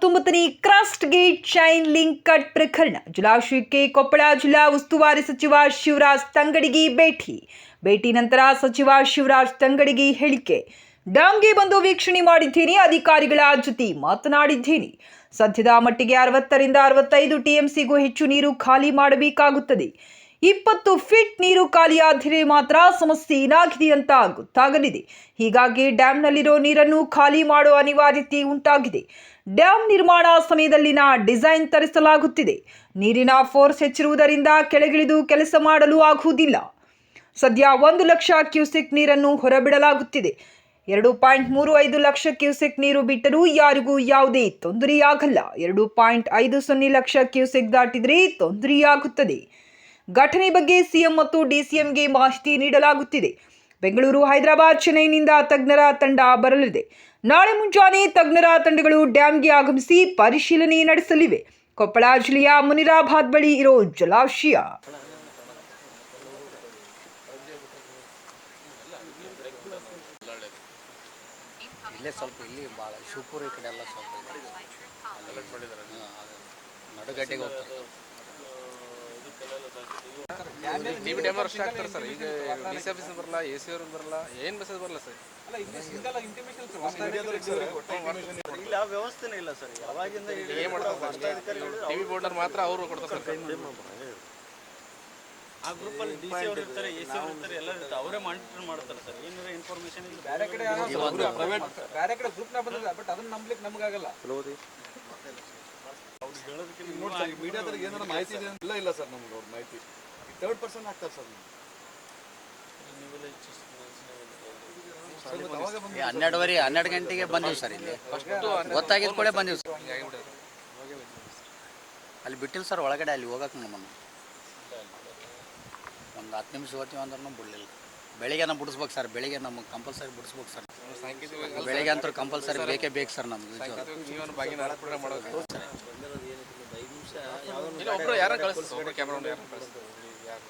ಹತ್ತೊಂಬತ್ತನೇ crest gate chain link cut ಪ್ರಕರಣ. ಜಲಾಶಯಕ್ಕೆ ಕೊಪ್ಪಳ ಜಿಲ್ಲಾ ಉಸ್ತುವಾರಿ ಸಚಿವ ಶಿವರಾಜ್ ತಂಗಡಿಗಿ ಭೇಟಿ. ಭೇಟಿ ನಂತರ ಸಚಿವ ಶಿವರಾಜ್ ತಂಗಡಿಗಿ ಹೇಳಿಕೆ. ಡಾಂಗಿ ಬಂದು ವೀಕ್ಷಣೆ ಮಾಡಿದ್ದೀನಿ, ಅಧಿಕಾರಿಗಳ ಜೊತೆ ಮಾತನಾಡಿದ್ದೀನಿ. ಸದ್ಯದ ಮಟ್ಟಿಗೆ ಅರವತ್ತರಿಂದ ಅರವತ್ತೈದು ಟಿಎಂಸಿಗೂ ಹೆಚ್ಚು ನೀರು ಖಾಲಿ ಮಾಡಬೇಕಾಗುತ್ತದೆ. ಇಪ್ಪತ್ತು ಫೀಟ್ ನೀರು ಖಾಲಿಯಾದರೆ ಮಾತ್ರ ಸಮಸ್ಯೆ ಏನಾಗಿದೆ ಅಂತ ಗೊತ್ತಾಗಲಿದೆ. ಹೀಗಾಗಿ ಡ್ಯಾಂನಲ್ಲಿರೋ ನೀರನ್ನು ಖಾಲಿ ಮಾಡುವ ಅನಿವಾರ್ಯತೆ ಉಂಟಾಗಿದೆ. ಡ್ಯಾಂ ನಿರ್ಮಾಣ ಸಮಯದಲ್ಲಿನ ಡಿಸೈನ್ ತರಿಸಲಾಗುತ್ತಿದೆ. ನೀರಿನ ಫೋರ್ಸ್ ಹೆಚ್ಚಿರುವುದರಿಂದ ಕೆಳಗಿಳಿದು ಕೆಲಸ ಮಾಡಲು ಆಗುವುದಿಲ್ಲ. ಸದ್ಯ ಒಂದು ಲಕ್ಷ ಕ್ಯೂಸೆಕ್ ನೀರನ್ನು ಹೊರಬಿಡಲಾಗುತ್ತಿದೆ. ಎರಡು ಪಾಯಿಂಟ್ ಮೂರು ಐದು ಲಕ್ಷ ಕ್ಯೂಸೆಕ್ ನೀರು ಬಿಟ್ಟರೂ ಯಾರಿಗೂ ಯಾವುದೇ ತೊಂದರೆಯಾಗಲ್ಲ. ಎರಡು ಪಾಯಿಂಟ್ ಐದು ಸೊನ್ನೆ ಲಕ್ಷ ಕ್ಯೂಸೆಕ್ ದಾಟಿದರೆ ತೊಂದರೆಯಾಗುತ್ತದೆ. ಘಟನೆ ಬಗ್ಗೆ ಸಿಎಂ ಮತ್ತು ಡಿಸಿಎಂಗೆ ಮಾಹಿತಿ ನೀಡಲಾಗುತ್ತಿದೆ. ಬೆಂಗಳೂರು ಹೈದರಾಬಾದ್ ಚೆನ್ನೈನಿಂದ ತಜ್ಞರ ತಂಡ ಬರಲಿದೆ. ನಾಳೆ ಮುಂಜಾನೆ ತಜ್ಞರ ತಂಡಗಳು ಡ್ಯಾಂಗೆ ಆಗಮಿಸಿ ಪರಿಶೀಲನೆ ನಡೆಸಲಿವೆ. ಕೊಪ್ಪಳ ಜಿಲ್ಲೆಯ ಮುನಿರಾಬಾದ್ ಬಳಿ ಇರೋ ಜಲಾಶಯ. ಇಲ್ಲೇ ಸ್ವಲ್ಪ ಇಲ್ಲಿ ಭಾಳ ಶಿವಪುರ ಈ ಕಡೆ ಎಲ್ಲ ಸ್ವಲ್ಪ ನಡುಗಡ್ಡೆಗೆ ಹೋಗ್ತಾರೆ. ಟಿ ವಿ ಡ್ಯಾಮ್ ಅಷ್ಟೇ ಆಗ್ತಾರೆ ಸರ್. ಈಗ ಡಿ ಸಿ ಆಫೀಸ್ ಬರಲ್ಲ ಎ ಸಿ ಅವ್ರಿಗೆ ಬರಲ್ಲ ಏನು ಮೆಸೇಜ್ ಬರಲ್ಲ ಸರ್. ಇಲ್ಲ ಆ ವ್ಯವಸ್ಥೆನೇ ಇಲ್ಲ ಸರ್. ಯಾವಾಗಿಂದ ಏನು ಮಾಡ್ತಾರೆ ಟಿ ವಿ ಮಾತ್ರ ಅವರು ಕೊಡ್ತಾರೆ ಸರ್. ಆ ಗ್ರೂಪ್ ಅಲ್ಲಿ ಡಿ ಸಿ ಅವ್ರು ಇರ್ತಾರೆ ಎ ಸಿ ಅವ್ರು ಇರ್ತಾರೆ ಎಲ್ಲ ಇರ್ತಾರೆ. ಅವರೇ ಮಾನಿಟರ್ ಮಾಡ್ತಾರೆ ಸರ್. ಏನಾರ ಇನ್ಫಾರ್ಮೇಶನ್ ಬೇರೆ ಕಡೆ ಬೇರೆ ಕಡೆ ಗ್ರೂಪ್ನ ಬಂದಿಲ್ಲ ಬಟ್ ಅದನ್ನ ನಂಬ್ಲಿಕ್ಕೆ ನಮಗಾಗಲ್ಲ. ಮೀಡಿಯಾದಲ್ಲಿ ಏನಾರ ಮಾಹಿತಿ ಇದೆ ಇಲ್ಲ ಇಲ್ಲ ಸರ್ ನಮ್ಗೆ ಅವ್ರ ಮಾಹಿತಿ. ತರ್ಡ್ ಪರ್ಸನ್ ಆಗ್ತಾರೆ ಸರ್ ಈ ಹನ್ನೆರಡುವರೆ ಹನ್ನೆರಡು ಗಂಟೆಗೆ ಬಂದಿವಿ ಸರ್ ಇಲ್ಲಿ. ಗೊತ್ತಾಗಿದ್ದ ಕೂಡ ಬಂದಿವಿ ಸರ್. ಅಲ್ಲಿ ಬಿಟ್ಟಿಲ್ಲ ಸರ್ ಒಳಗಡೆ ಅಲ್ಲಿ ಹೋಗಕ್ಕೆ ನಮ್ಮನ್ನು ಒಂದು ಹತ್ತು ನಿಮಿಷ ಹೋಗ್ತೀವಿ ಅಂದ್ರೂ ಬಿಡಲಿಲ್ಲ. ಬೆಳಿಗ್ಗೆ ನಾವು ಬಿಡಿಸ್ಬೇಕು ಸರ್ ಬೆಳಿಗ್ಗೆ ನಮ್ಗೆ ಕಂಪಲ್ಸರಿ ಬಿಡಿಸ್ಬೇಕು ಸರ್. ಬೆಳಿಗ್ಗೆ ಅಂತೂ ಕಂಪಲ್ಸರಿ ಬೇಕೇ ಬೇಕು ಸರ್ ನಮ್ಗೆ. ಇಲ್ಲ ಒಬ್ರು ಯಾರ ಕಳಿಸ್ತಾರೆ ಒಬ್ರು ಕ್ಯಾಮ್ರಾ ಯಾರು? ಕಳಿಸ್ತಾರೆ ಯಾರು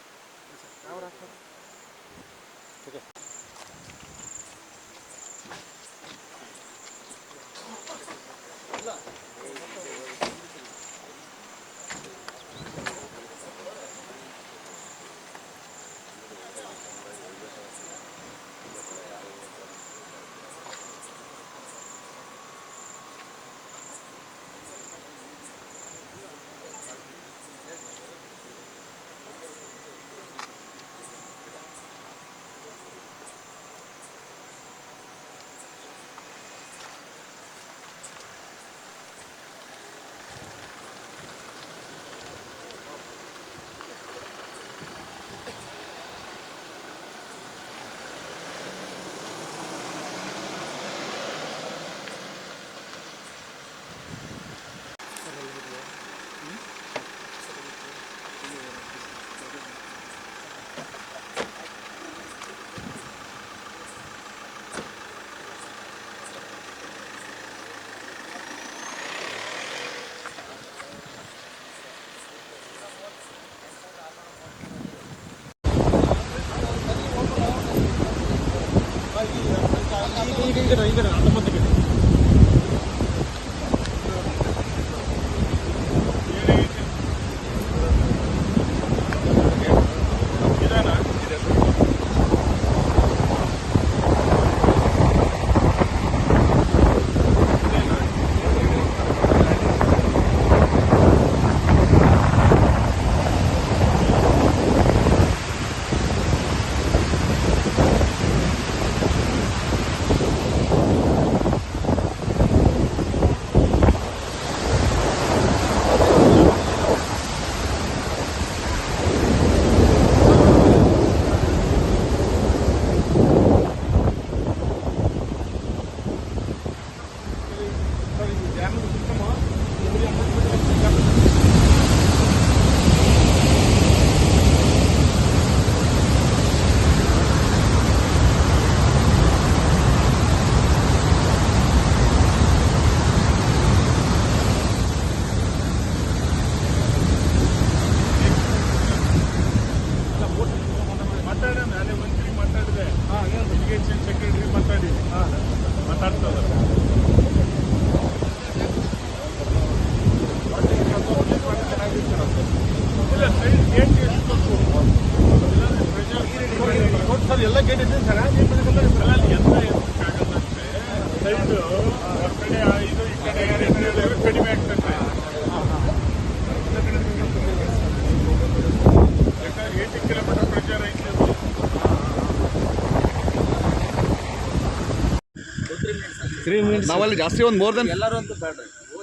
ನಾವಲ್ಲಿ ಜಾಸ್ತಿ ಒಂದು ಮೋರ್ ದೆನ್ ಎಲ್ಲರೂ ಅಂತ ಬೇಡ.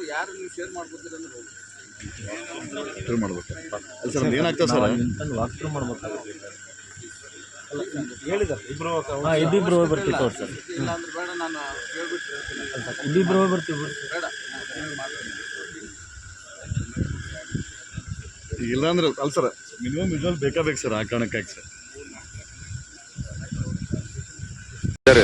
ಯಾರು ನೀವು ಶೇರ್ ಮಾಡ್ಕೊತೀರ ಅಂದ್ರೆ ಹೋಗಿ ಶೇರ್ ಮಾಡ್ಬೇಕು. ಅಲ್ಲ ಸರ್ ಏನಾಗ್ತದೆ ಸರ್? ಇಬ್ಬಿಬ್ರು ಬರ್ತೀವಿ ತೋರ್ ಸರ್ ಇಲ್ಲ ಅಂದ್ರೆ ಬೇಡ ನಾನು ಹೇಳ್ಬಿಟ್ಟು ಹೇಳ್ತೀನಿ. ಇಬ್ಬಿಬ್ರು ಬರ್ತೀವಿ ಬೇಡ ಇಲ್ಲ ಅಂದ್ರೆ ಅಲ್ಲ ಸರ್ ಮಿನಿಮಮ್ ವಿಜುವಲ್ ಬೇಕಾ ಬೇಕು ಸರ್ ಆ ಕಾರಣಕ್ಕಾಗಿ ಸರ್? ಸರಿ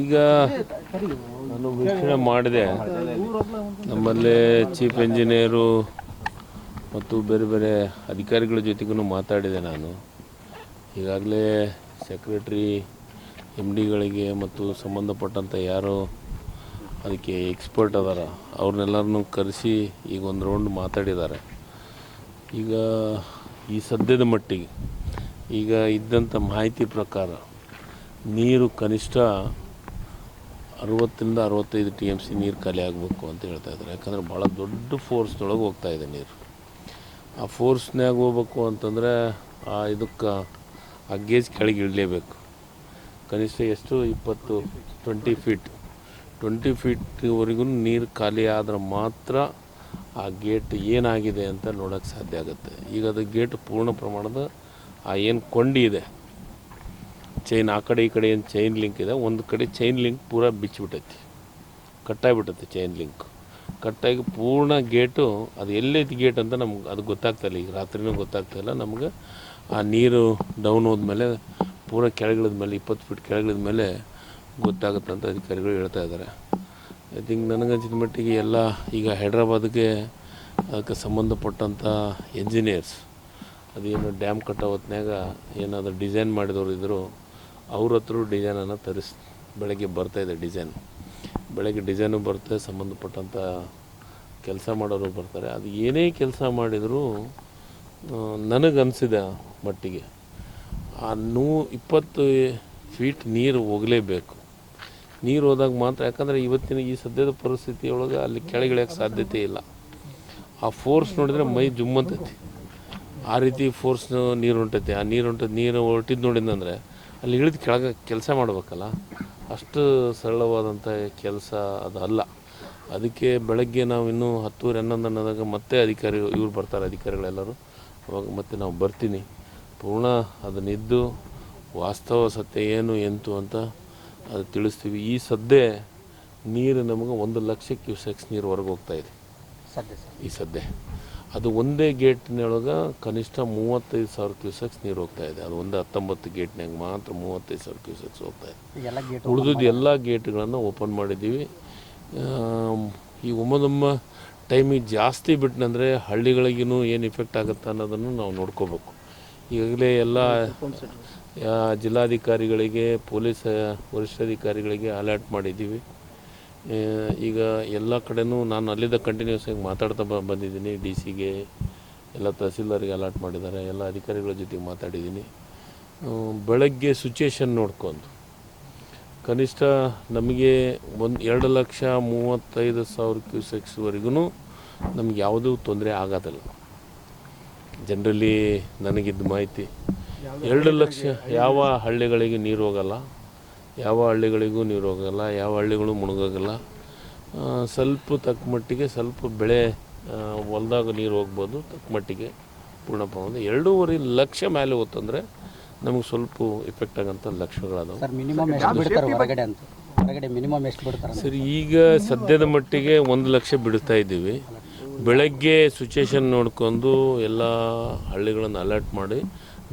ಈಗ ನಾನು ವೀಕ್ಷಣೆ ಮಾಡಿದೆ. ನಮ್ಮಲ್ಲಿ ಚೀಫ್ ಇಂಜಿನಿಯರು ಮತ್ತು ಬೇರೆ ಬೇರೆ ಅಧಿಕಾರಿಗಳ ಜೊತೆಗೂ ಮಾತಾಡಿದೆ ನಾನು. ಈಗಾಗಲೇ ಸೆಕ್ರೆಟ್ರಿ ಎಂ ಡಿಗಳಿಗೆ ಮತ್ತು ಸಂಬಂಧಪಟ್ಟಂಥ ಯಾರು ಅದಕ್ಕೆ ಎಕ್ಸ್ಪರ್ಟ್ ಅದಾರ. ಅವ್ರನ್ನೆಲ್ಲರನ್ನು ಕರೆಸಿ ಈಗ ಒಂದು ರೌಂಡ್ ಮಾತಾಡಿದ್ದಾರೆ. ಈಗ ಈ ಸದ್ಯದ ಮಟ್ಟಿಗೆ ಈಗ ಇದ್ದಂಥ ಮಾಹಿತಿ ಪ್ರಕಾರ ನೀರು ಕನಿಷ್ಠ ಅರವತ್ತರಿಂದ ಅರವತ್ತೈದು ಟಿ ಎಂ ಸಿ ನೀರು ಖಾಲಿ ಆಗಬೇಕು ಅಂತ ಹೇಳ್ತಾ ಇದ್ದಾರೆ. ಯಾಕಂದರೆ ಭಾಳ ದೊಡ್ಡ ಫೋರ್ಸ್ನೊಳಗೆ ಹೋಗ್ತಾ ಇದೆ ನೀರು. ಆ ಫೋರ್ಸ್ನಾಗ ಹೋಗ್ಬೇಕು ಅಂತಂದರೆ ಆ ಇದಕ್ಕೆ ಆ ಗೇಜ್ ಕೆಳಗೆ ಇಳಲೇಬೇಕು ಕನಿಷ್ಠ ಎಷ್ಟು? ಇಪ್ಪತ್ತು, ಟ್ವೆಂಟಿ ಫೀಟ್. ಟ್ವೆಂಟಿ ಫೀಟ್ವರೆಗೂ ನೀರು ಖಾಲಿ ಆದ್ರೆ ಮಾತ್ರ ಆ ಗೇಟ್ ಏನಾಗಿದೆ ಅಂತ ನೋಡೋಕ್ಕೆ ಸಾಧ್ಯ ಆಗುತ್ತೆ. ಈಗ ಅದು ಗೇಟ್ ಪೂರ್ಣ ಪ್ರಮಾಣದ ಆ ಏನು ಕೊಂಡಿ ಇದೆ ಚೈನ್ ಆ ಕಡೆ ಈ ಕಡೆ ಏನು ಚೈನ್ ಲಿಂಕ್ ಇದೆ, ಒಂದು ಕಡೆ ಚೈನ್ ಲಿಂಕ್ ಪೂರ ಬಿಚ್ಚಿಬಿಟ್ಟೈತಿ. ಕಟ್ಟಾಗಿಬಿಟ್ಟೈತಿ ಚೈನ್ ಲಿಂಕ್ ಕಟ್ಟಾಗಿ ಪೂರ್ಣ ಗೇಟು ಅದು ಎಲ್ಲೈತಿ ಗೇಟ್ ಅಂತ ನಮ್ಗೆ ಅದು ಗೊತ್ತಾಗ್ತಾಯಿಲ್ಲ ಈಗ ರಾತ್ರಿನೂ ಗೊತ್ತಾಗ್ತಾಯಿಲ್ಲ ನಮ್ಗೆ ಆ ನೀರು ಡೌನ್ ಹೋದ್ಮೇಲೆ, ಪೂರ ಕೆಳಗಿಳಿದ ಮೇಲೆ, ಇಪ್ಪತ್ತು ಫೀಟ್ ಕೆಳಗಿಳಿದ ಮೇಲೆ ಗೊತ್ತಾಗುತ್ತೆ ಅಂತ ಅಧಿಕಾರಿಗಳು ಹೇಳ್ತಾ ಇದ್ದಾರೆ. ಐ ಥಿಂಕ್ ನನಗನ್ಸಿದ ಮಟ್ಟಿಗೆ ಎಲ್ಲ ಈಗ ಹೈದ್ರಾಬಾದ್ಗೆ ಅದಕ್ಕೆ ಸಂಬಂಧಪಟ್ಟಂಥ ಎಂಜಿನಿಯರ್ಸ್ ಅದೇನು ಡ್ಯಾಮ್ ಕಟ್ಟೋ ಹೊತ್ನ್ಯಾಗ ಏನಾದರೂ ಡಿಸೈನ್ ಮಾಡಿದವರು ಇದ್ದರು ಅವ್ರ ಹತ್ರ ಡಿಸೈನನ್ನು ತರಿಸ್, ಬೆಳಗ್ಗೆ ಬರ್ತಾಯಿದೆ ಡಿಸೈನ್. ಬೆಳಗ್ಗೆ ಡಿಸೈನು ಬರುತ್ತೆ ಸಂಬಂಧಪಟ್ಟಂಥ ಕೆಲಸ ಮಾಡೋರು ಬರ್ತಾರೆ. ಅದು ಏನೇ ಕೆಲಸ ಮಾಡಿದರೂ ನನಗನ್ಸಿದ ಮಟ್ಟಿಗೆ ಆ ನೂ, ಇಪ್ಪತ್ತು ಫೀಟ್ ನೀರು ಹೋಗಲೇಬೇಕು. ನೀರು ಹೋದಾಗ ಮಾತ್ರ, ಯಾಕಂದರೆ ಇವತ್ತಿನ ಈ ಸದ್ಯದ ಪರಿಸ್ಥಿತಿಯೊಳಗೆ ಅಲ್ಲಿ ಕೆಳಗಿಳಿಯೋಕ್ಕೆ ಸಾಧ್ಯತೆ ಇಲ್ಲ. ಆ ಫೋರ್ಸ್ ನೋಡಿದರೆ ಮೈ ಜುಮ್ಮಂತೈತಿ. ಆ ರೀತಿ ಫೋರ್ಸ್ ನೀರು ಹೊಂಟೈತಿ ಆ ನೀರು ಹೊಂಟ ನೀರು ಹೊರಟಿದ್ದು ನೋಡಿದಂದರೆ ಅಲ್ಲಿ ಇಳಿದು ಕೆಳಗೆ ಕೆಲಸ ಮಾಡಬೇಕಲ್ಲ ಅಷ್ಟು ಸರಳವಾದಂಥ ಕೆಲಸ ಅದು ಅಲ್ಲ ಅದಕ್ಕೆ ಬೆಳಗ್ಗೆ ನಾವು ಇನ್ನೂ ಹತ್ತೂವರೆ ಹನ್ನೊಂದು ಅನ್ನೋದಾಗ ಮತ್ತೆ ಅಧಿಕಾರಿ ಇವ್ರು ಬರ್ತಾರೆ ಅಧಿಕಾರಿಗಳೆಲ್ಲರೂ. ಅವಾಗ ಮತ್ತೆ ನಾವು ಬರ್ತೀನಿ. ಪೂರ್ಣ ಅದನ್ನಿದ್ದು ವಾಸ್ತವ ಸತ್ಯ ಏನು ಎಂತು ಅಂತ ಅದು ತಿಳಿಸ್ತೀವಿ. ಈ ಸದ್ಯ ನೀರು ನಮಗೆ ಒಂದು ಲಕ್ಷ ಕ್ಯೂಸೆಕ್ಸ್ ನೀರು ಹೊರಗೆ ಹೋಗ್ತಾ ಇದೆ. ಸದ್ಯ ಸರ್ ಈ ಸದ್ಯ ಅದು ಒಂದೇ ಗೇಟ್ನೊಳಗೆ ಕನಿಷ್ಠ ಮೂವತ್ತೈದು ಸಾವಿರ ಕ್ಯೂಸೆಕ್ಸ್ ನೀರು ಹೋಗ್ತಾ ಇದೆ. ಅದು ಒಂದು ಹತ್ತೊಂಬತ್ತು ಗೇಟ್ನಾಗ ಮಾತ್ರ ಮೂವತ್ತೈದು ಸಾವಿರ ಕ್ಯೂಸೆಕ್ಸ್ ಹೋಗ್ತಾ ಇದೆ. ಉಳಿದಿದ್ದು ಎಲ್ಲ ಗೇಟ್ಗಳನ್ನು ಓಪನ್ ಮಾಡಿದ್ದೀವಿ. ಈ ಒಮ್ಮದೊಮ್ಮ ಟೈಮಿಗೆ ಜಾಸ್ತಿ ಬಿಟ್ಟನಂದರೆ ಹಳ್ಳಿಗಳಿಗೂ ಏನು ಇಫೆಕ್ಟ್ ಆಗುತ್ತೆ ಅನ್ನೋದನ್ನು ನಾವು ನೋಡ್ಕೋಬೇಕು. ಈಗಾಗಲೇ ಎಲ್ಲ ಜಿಲ್ಲಾಧಿಕಾರಿಗಳಿಗೆ ಪೊಲೀಸ್ ವರಿಷ್ಠಾಧಿಕಾರಿಗಳಿಗೆ ಅಲರ್ಟ್ ಮಾಡಿದ್ದೀವಿ. ಈಗ ಎಲ್ಲ ಕಡೆನೂ ನಾನು ಅಲ್ಲಿದ್ದ ಕಂಟಿನ್ಯೂಸ್ ಆಗಿ ಮಾತಾಡ್ತಾ ಬಂದಿದ್ದೀನಿ ಡಿ ಸಿಗೆ ಎಲ್ಲ ತಹಸೀಲ್ದಾರಿಗೆ ಅಲಾಟ್ ಮಾಡಿದ್ದಾರೆ, ಎಲ್ಲ ಅಧಿಕಾರಿಗಳ ಜೊತೆಗೆ ಮಾತಾಡಿದ್ದೀನಿ. ಬೆಳಗ್ಗೆ ಸಿಚುಯೇಷನ್ ನೋಡ್ಕೊಂಡು ಕನಿಷ್ಠ ನಮಗೆ ಒಂದು ಎರಡು ಲಕ್ಷ ಮೂವತ್ತೈದು ಸಾವಿರ ಕ್ಯೂಸೆಕ್ಸ್ವರೆಗೂ ನಮ್ಗೆ ಯಾವುದೂ ತೊಂದರೆ ಆಗೋದಿಲ್ಲ. ಜನರಲಿ ನನಗಿದ್ದ ಮಾಹಿತಿ, ಎರಡು ಲಕ್ಷ ಯಾವ ಹಳ್ಳಿಗಳಿಗೆ ನೀರು ಹೋಗಲ್ಲ. ಯಾವ ಹಳ್ಳಿಗಳಿಗೂ ನೀರು ಹೋಗೋಲ್ಲ ಯಾವ ಹಳ್ಳಿಗಳು ಮುಳುಗೋಗಲ್ಲ. ಸ್ವಲ್ಪ ತಕ್ಕ ಮಟ್ಟಿಗೆ ಸ್ವಲ್ಪ ಬೆಳೆ ಹೊಲ್ದಾಗ ನೀರು ಹೋಗ್ಬೋದು ತಕ್ಕ ಮಟ್ಟಿಗೆ ಪೂರ್ಣ ಪ್ರಮಾಣ ಎರಡೂವರೆ ಲಕ್ಷ ಮೇಲೆ ಹೋತಂದರೆ ನಮಗೆ ಸ್ವಲ್ಪ ಇಫೆಕ್ಟ್ ಆಗೋಂಥ ಲಕ್ಷಗಳದಾವೆ. ಸರಿ ಈಗ ಸದ್ಯದ ಮಟ್ಟಿಗೆ ಒಂದು ಲಕ್ಷ ಬಿಡ್ತಾ ಇದ್ದೀವಿ. ಬೆಳಗ್ಗೆ ಸಿಚುವೇಶನ್ ನೋಡ್ಕೊಂಡು ಎಲ್ಲ ಹಳ್ಳಿಗಳನ್ನು ಅಲರ್ಟ್ ಮಾಡಿ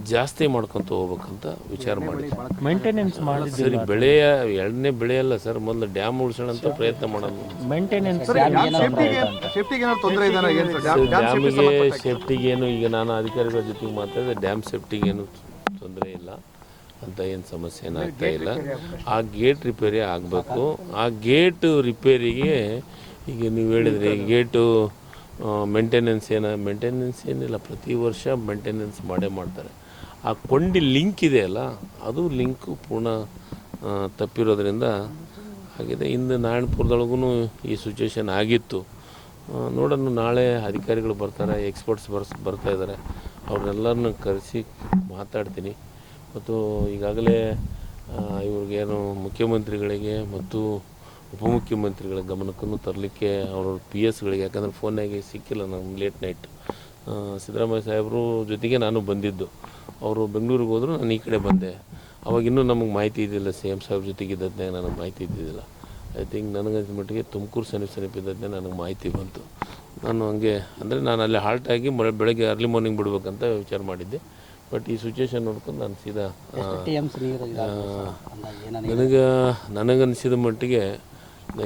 ಜಾಸ್ತಿ ಮಾಡ್ಕೊತ ಹೋಗ್ಬೇಕಂತ ವಿಚಾರ ಮಾಡಿ ಮೇಂಟೆನೆನ್ಸ್ ಮಾಡಿ ಸರಿ ಬೆಳೆಯ ಎರಡನೇ ಬೆಳೆಯಲ್ಲ ಸರ್ ಮೊದಲು ಡ್ಯಾಮ್ ಉಳಿಸೋಣ ಅಂತ ಪ್ರಯತ್ನ ಮಾಡೋದು ಮೇಂಟೆನೆನ್ಸ್ ಡ್ಯಾಮಿಗೆ ಸೇಫ್ಟಿಗೆ ಏನು ಈಗ ನಾನು ಅಧಿಕಾರಿಗಳ ಜೊತೆಗೆ ಮಾತಾಡಿದೆ ಡ್ಯಾಮ್ ಸೇಫ್ಟಿಗೆ ಏನು ತೊಂದರೆ ಇಲ್ಲ ಅಂತ ಏನು ಸಮಸ್ಯೆ ಏನಾಗ್ತಾ ಇಲ್ಲ. ಆ ಗೇಟ್ ರಿಪೇರಿ ಆಗಬೇಕು. ಆ ಗೇಟ್ ರಿಪೇರಿಗೆ ಈಗ ನೀವು ಹೇಳಿದ್ರಿ ಗೇಟು ಮೇಂಟೆನೆನ್ಸ್ ಏನ ಮೇಂಟೆನೆನ್ಸ್ ಏನಿಲ್ಲ ಪ್ರತಿ ವರ್ಷ ಮೇಂಟೆನೆನ್ಸ್ ಮಾಡೇ ಮಾಡ್ತಾರೆ. ಆ ಕೊಂಡಿ ಲಿಂಕ್ ಇದೆ ಅಲ್ಲ, ಅದು ಲಿಂಕು ಪೂರ್ಣ ತಪ್ಪಿರೋದ್ರಿಂದ ಆಗಿದೆ. ಇಂದು ನಾರಾಯಣಪುರದೊಳಗೂ ಈ ಸಿಚುವೇಶನ್ ಆಗಿತ್ತು. ನೋಡೋಣ, ನಾಳೆ ಅಧಿಕಾರಿಗಳು ಬರ್ತಾರೆ ಎಕ್ಸ್ಪರ್ಟ್ಸ್ ಬರ್ಸ್ ಬರ್ತಾ ಇದ್ದಾರೆ. ಅವ್ರನ್ನೆಲ್ಲರನ್ನ ಕರೆಸಿ ಮಾತಾಡ್ತೀನಿ. ಮತ್ತು ಈಗಾಗಲೇ ಇವ್ರಿಗೇನು ಮುಖ್ಯಮಂತ್ರಿಗಳಿಗೆ ಮತ್ತು ಉಪಮುಖ್ಯಮಂತ್ರಿಗಳ ಗಮನಕ್ಕೂ ತರಲಿಕ್ಕೆ ಅವ್ರವ್ರ ಪಿ ಎಸ್ಗಳಿಗೆ ಯಾಕಂದರೆ ಫೋನಾಗೆ ಸಿಕ್ಕಿಲ್ಲ ನಮ್ಗೆ ಲೇಟ್ ನೈಟ್ ಸಿದ್ದರಾಮಯ್ಯ ಸಾಹೇಬರು ಜೊತೆಗೆ ನಾನು ಬಂದಿದ್ದು. ಅವರು ಬೆಂಗಳೂರಿಗೆ ಹೋದರು ನಾನು ಈ ಕಡೆ ಬಂದೆ. ಅವಾಗ ಇನ್ನೂ ನಮಗೆ ಮಾಹಿತಿ ಇದ್ದಿಲ್ಲ ಸಿ ಎಂ ಜೊತೆಗೆ ಇದ್ದದ್ದೇ ನನಗೆ ಮಾಹಿತಿ ಇದ್ದಿದ್ದಿಲ್ಲ. ಐ ಥಿಂಕ್ ನನಗಂತ ಮಟ್ಟಿಗೆ ತುಮಕೂರು ಸಮೀಪ ಸಮೀಪ ಇದ್ದದ್ದೇ ನನಗೆ ಮಾಹಿತಿ ಬಂತು. ನಾನು ಹಂಗೆ ಅಂದರೆ ನಾನು ಅಲ್ಲಿ ಹಾಲ್ಟ್ ಆಗಿ ಬೆಳಗ್ಗೆ ಅರ್ಲಿ ಮಾರ್ನಿಂಗ್ ಬಿಡ್ಬೇಕಂತ ವಿಚಾರ ಮಾಡಿದ್ದೆ. ಬಟ್ ಈ ಸಿಚುವೇಶನ್ ನೋಡ್ಕೊಂಡು ನಾನು ಸೀದಾ ನನಗೆ ನನಗನ್ನಿಸಿದ ಮಟ್ಟಿಗೆ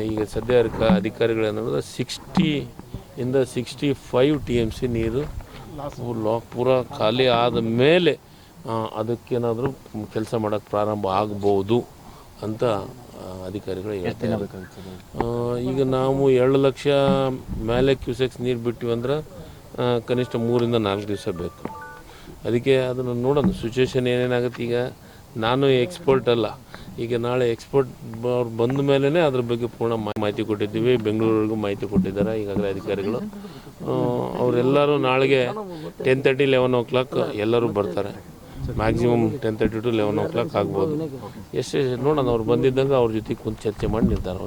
ಈಗ ಸದ್ಯ ಅಧಿಕ- ಅಧಿಕಾರಿಗಳೇನಂದ್ರೆ ಸಿಕ್ಸ್ಟಿ ಇಂದ sixty five T M C ನೀರು ಲಾಕ್ ಪೂರ ಖಾಲಿ ಆದ ಮೇಲೆ ಅದಕ್ಕೇನಾದರೂ ಕೆಲಸ ಮಾಡೋಕ್ಕೆ ಪ್ರಾರಂಭ ಆಗ್ಬೋದು ಅಂತ ಅಧಿಕಾರಿಗಳು ಹೇಳ್ತಾರೆ ಈಗ ನಾವು ಎರಡು ಲಕ್ಷ ಮೇಲೆ ಕ್ಯೂಸೆಕ್ಸ್ ನೀರು ಬಿಟ್ಟಿವಿ ಅಂದ್ರೆ ಕನಿಷ್ಠ ಮೂರಿಂದ ನಾಲ್ಕು ದಿವಸ ಬೇಕು. ಅದಕ್ಕೆ ಅದನ್ನು ನೋಡೋಣ. ಸಿಚುವೇಶನ್ ಏನೇನಾಗುತ್ತೆ ಈಗ? ನಾನು ಎಕ್ಸ್ಪರ್ಟ್ ಅಲ್ಲ. ಈಗ ನಾಳೆ ಎಕ್ಸ್ಪರ್ಟ್ ಅವ್ರು ಬಂದ ಮೇಲೇ ಅದ್ರ ಬಗ್ಗೆ ಪೂರ್ಣ ಮಾ- ಮಾಹಿತಿ ಕೊಟ್ಟಿದ್ದೀವಿ. ಬೆಂಗಳೂರಿಗೂ ಮಾಹಿತಿ ಕೊಟ್ಟಿದ್ದಾರೆ. ಈಗಾಗಲೇ ಅಧಿಕಾರಿಗಳು. ಅವರೆಲ್ಲರೂ ನಾಳೆಗೆ ten thirty eleven o'clock ಎಲ್ಲರೂ ಬರ್ತಾರೆ. Maximum ten thirty to eleven o'clock ಆಗ್ಬೋದು ಎಷ್ಟು ನೋಡೋಣ ಅವ್ರು ಬಂದಿದ್ದಂಗೆ ಅವ್ರ ಜೊತೆ ಕುಂತು ಚರ್ಚೆ ಮಾಡಿ ನಿರ್ಧಾರ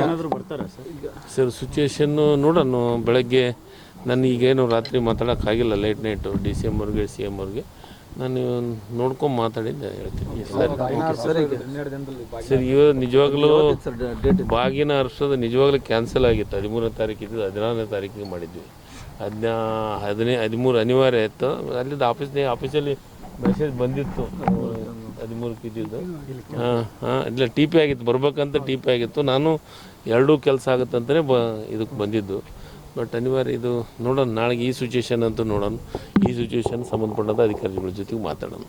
ಏನಾದರೂ ಬರ್ತಾರಾ ಸರ್? ಸರ್ ಸಿಚುವೇಶನ್ನು ನೋಡೋಣ ಬೆಳಗ್ಗೆ ನಾನು ಈಗೇನು ರಾತ್ರಿ ಮಾತಾಡೋಕ್ಕಾಗಿಲ್ಲ late night D C M ಅವ್ರಿಗೆ ಸಿ ಎಂ ಅವ್ರಿಗೆ. ನಾನು ನೋಡ್ಕೊಂಡು ಮಾತಾಡಿದ್ದೆ ಹೇಳ್ತೀನಿ. ಸರಿ ಸರ್ ಇವಾಗ ನಿಜವಾಗ್ಲೂ ಬಾಗಿನ ಹರ್ಷದ ನಿಜವಾಗ್ಲೂ ಕ್ಯಾನ್ಸಲ್ ಆಗಿತ್ತು. ಹದಿಮೂರನೇ ತಾರೀಕಿದ್ದು ಹದಿನಾರನೇ ತಾರೀಕಿಗೆ ಮಾಡಿದ್ವಿ. ಹದಿನಾ ಹದಿನೈದು ಹದಿಮೂರು ಅನಿವಾರ್ಯ ಇತ್ತು. ಅಲ್ಲಿದ್ದ ಆಫೀಸ್ನೇ ಆಫೀಸಲ್ಲಿ ಮೆಸೇಜ್ ಬಂದಿತ್ತು. ಹದಿಮೂರಕ್ಕೆ ಇದ್ದಿದ್ದು. ಹಾಂ ಹಾಂ ಇಲ್ಲ ಟಿ ಪಿ ಆಗಿತ್ತು. ಬರ್ಬೇಕಂತ ಟಿ ಪಿ ಆಗಿತ್ತು. ನಾನು ಎರಡೂ ಕೆಲಸ ಆಗುತ್ತಂತಲೇ ಬ ಇದಕ್ಕೆ ಬಂದಿದ್ದು. ಬಟ್ ಅನಿವಾರ್ಯ ಇದು ನೋಡೋಣ. ನಾಳೆಗೆ ಈ ಸಿಚುವೇಶನ್ ಅಂತೂ ನೋಡೋಣ. ಈ ಸಿಚುವೇಶನ್ ಸಂಬಂಧಪಟ್ಟಂಥ ಅಧಿಕಾರಿಗಳ ಜೊತೆಗೆ ಮಾತಾಡೋಣ.